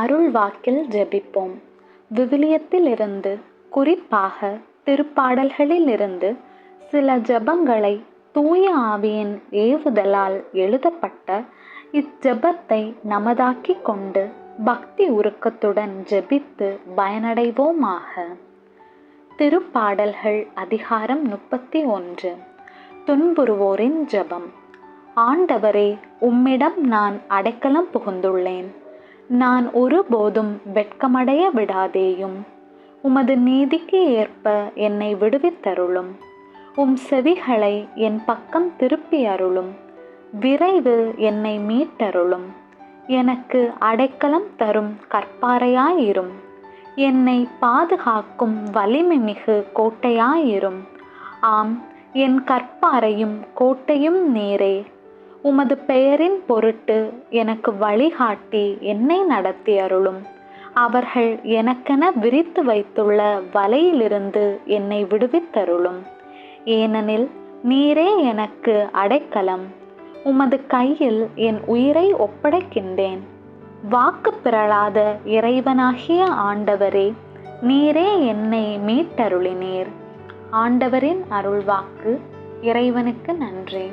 அருள் வாக்கில் ஜெபிப்போம். விவிலியத்திலிருந்து குறிப்பாக திருப்பாடல்களிலிருந்து சில ஜெபங்களை தூய ஆவியின் ஏவுதலால் எழுதப்பட்ட இச்செபத்தை நமதாக்கிக் கொண்டு பக்தி உருக்கத்துடன் ஜெபித்து பயனடைவோமாக. திருப்பாடல்கள் அதிகாரம் முப்பத்தி ஒன்று துன்புறுவோரின் ஜெபம். ஆண்டவரே உம்மிடம் நான் அடைக்கலம் புகுந்துள்ளேன். நான் ஒருபோதும் வெட்கமடைய விடாதேயும். உமது நீதிக்கு ஏற்ப என்னை விடுவித்தருளும். உம் செவிகளை என் பக்கம் திருப்பி அருளும். விரைவு என்னை மீட்டருளும். எனக்கு அடைக்கலம் தரும் கற்பாரையாயிரும் என்னை பாதுகாக்கும் வலிமை மிகு கோட்டையாயிரும். ஆம் என் கற்பாரையும் கோட்டையும் நேரே உமது பெயரின் பொருட்டு எனக்கு வழிகாட்டி என்னை நடத்தி அருளும். அவர்கள் எனக்கென விரித்து வைத்துள்ள வலையிலிருந்து என்னை விடுவித்தருளும். ஏனெனில் நீரே எனக்கு அடைக்கலம். உமது கையில் என் உயிரை ஒப்படைக்கின்றேன். வாக்கு பிறழாத இறைவனாகிய ஆண்டவரே நீரே என்னை மீட்டருளினீர். ஆண்டவரின் அருள்வாக்கு இறைவனுக்கு நன்றி.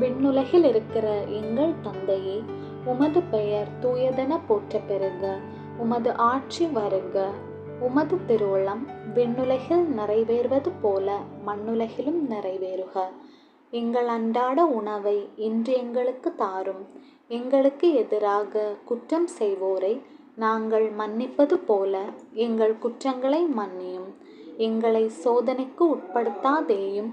விண்ணுலகில் இருக்கிற எங்கள் தந்தையே உமது பெயர் தூயதென போற்ற பெறுக உமது ஆட்சி வருக உமது திருவுளம் விண்ணுலகில் நிறைவேறுவது போல மண்ணுலகிலும் நிறைவேறுக. எங்கள் அன்றாட உணவை இன்று எங்களுக்கு தாரும். எங்களுக்கு எதிராக குற்றம் செய்வோரை நாங்கள் மன்னிப்பது போல எங்கள் குற்றங்களை மன்னியும். எங்களை சோதனைக்கு உட்படுத்தாதேயும்